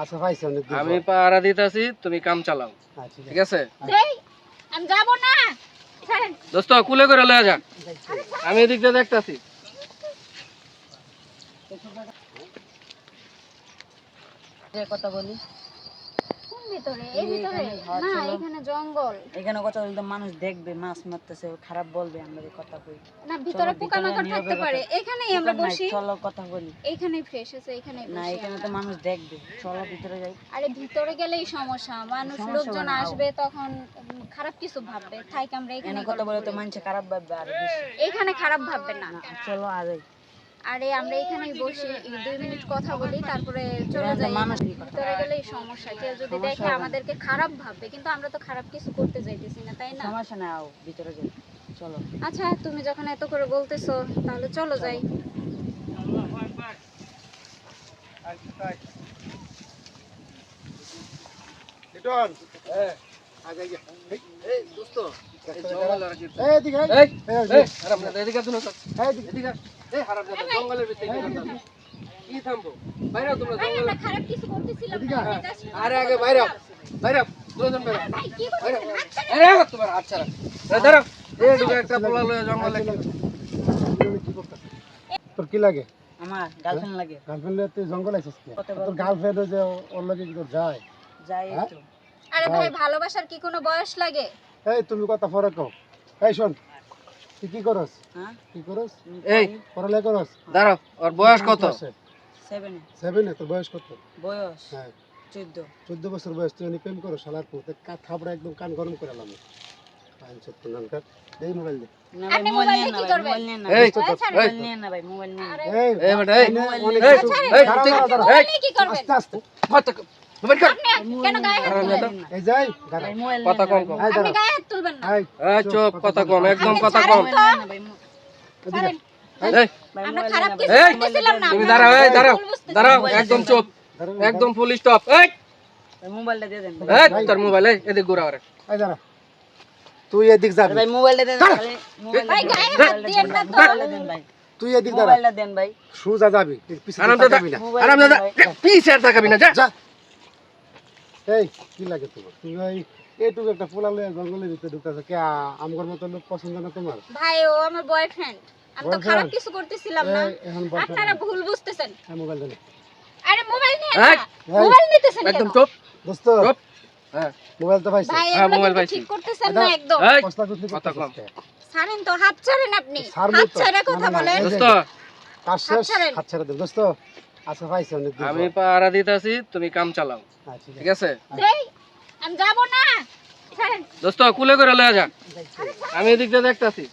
আচ্ছা পাইছি অনেক আমি পাড়া পাহারা দিতেছি তুমি কাম চালাও। হ্যাঁ, ঠিক ঠিক আছে? আমি যাব না। দোস্ত কুলে করে লয়ে যা আমি এদিক দিয়ে দেখতাছি। কথা বলি। ভিতরে এই ভিতরে? না এখানে জঙ্গল। এখানে কথা বলতে মানুষ দেখবে মাছ মারতেছে খারাপ বলবে আমরা যে কথা কই। না ভিতরে চলো, পোকামাকড় থাকতে পারে। এখানেই আমরা বসি। চলো কথা বলি। এখানেই ফ্রেশ আছে এখানেই না এখানে তো মানুষ দেখবে। চলো ভিতরে যাই। আরে ভিতরে গেলেই সমস্যা। মানুষ লোকজন মানে আসবে তখন খারাপ কিছু ভাববে। আমরা এখানে এখানে কথা বলে তো মানুষ খারাপ ভাববে আর এখানে খারাপ ভাববে না। না, চলো আরে আরে আমরা এখানেই বসে দুই মিনিট কথা বলি তারপরে চলে যাই। ভিতরে গেলেই সমস্যা কেউ যদি দেখে আমাদেরকে খারাপ ভাববে কিন্তু আমরা তো খারাপ কিছু করতে চাইতেছি না তাই না? সমস্যা না আও ভিতরে যাই। চলো। আচ্ছা তুমি যখন এত করে বলতেছো তাহলে চলো যাই। লিটন। হ্যাঁ। আগে আগে এই দোস্ত। এই জঙ্গল আর কি এই এদিকে আয়। এই এই, এই, এই। হারামজাদা এদিকে আসুন তো এই এদিকে। এদিকে জঙ্গলের ভিতরে কি থামবো? বাইরে তোমরা জঙ্গলে খারাপ কিছু করতেছিলাম না আমি just আরে আগে বাইরে বাইরে দুজন বাইরে হও। ভাই কি করতেছেন? হাত ছাড়েন। আরে আগে তোমার হাত ছাড়া। দাঁড়াও। এই ঢুকে একটা পোলা লয়ে জঙ্গলে তুমি তোর কি লাগে? আমার গার্লফ্রেন্ড লাগে। গার্লফ্রেন্ড তুই জঙ্গল আছিস কি? তোর গার্লফ্রেন্ড যে ওর লাগে কি তোর যায়? হ্যাঁ? আরে ভাই ভালোবাসার কি কোনো বয়স লাগে? এই তুমি কথা পরে কও। এই শোন। তুই কি করস? হ্যাঁ? কি করস? এই পড়ালেখা করস? দাঁড়াও ওর বয়স কত? সেভেনে সেভেনে তোর বয়স কত? বয়স হ্যাঁ। চোদ্দ। চোদ্দ বছর বয়স তুই প্রেম করো শালার পুতে থাপড়া একদম কান গরম করে এলাম এই মোবাইল দে। না ভাই আপনি মোবাইল নিয়ে না কি ভাই? মোবাইল নিয়ে কথা কম কম। চুপ কথা কম একদম কথা কম। তুমি দাঁড়াও দাঁড়াও দাঁড়াও একদম চুপ একদম ফুল স্টপ মোবাইলটা দিয়ে দেন। তোর মোবাইল এদিক ঘুরা দাঁড়া। তুই এদিক যাবি। ভাই মোবাইলটা দেন ভাই গায়ে হাত দেন, না ভাই। তুই এদিক দাঁড়া। মোবাইলটা দেন ভাই। সুজা যাবি। পিছনে তাকাবি না। মোবাইল আরামদাদা ভাই। আর তাকাবি না যা। যা। এই কি লাগে তোমার? তুমি ভাই এইটুকু একটা পোলা লয়ে জঙ্গলের ভিতরে ঢুকাছো কে আমগর মতো লোক পছন্দ না তোমার? ভাই ও আমার বয়ফ্রেন্ড আমি তো খারাপ কিছু করতেছিলাম না। আপনারা ভুল বুঝতেছেন। হ্যাঁ মোবাইল দেন। আরে মোবাইল নিয়ে। মোবাইল নিতেছেন একদম চুপ। দোস্ত চুপ। হ্যাঁ মোবাইল তো পাইছে। হ্যাঁ, মোবাইল পাইছি। ঠিক করতেছেন না একদম। কষ্ট করতে কথা কম। ছাড়েন তো হাত ছাড়েন আপনি। হাত। ছেড়ে কথা বলেন। দোস্ত। কাজ ছাড়েন। হাত ছেড়ে দোস্ত আচ্ছা পাইছে অনেক আমি। পাহারা দিতেছি তুমি কাম চালাও। হ্যাঁ, ঠিক আছে? আছে। আমি যাব না। দোস্ত কুলে করে লয়ে যা আমি এদিক দিয়ে দেখতাছি।